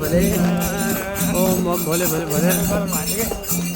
भले ओम ओम भोले भोले भोले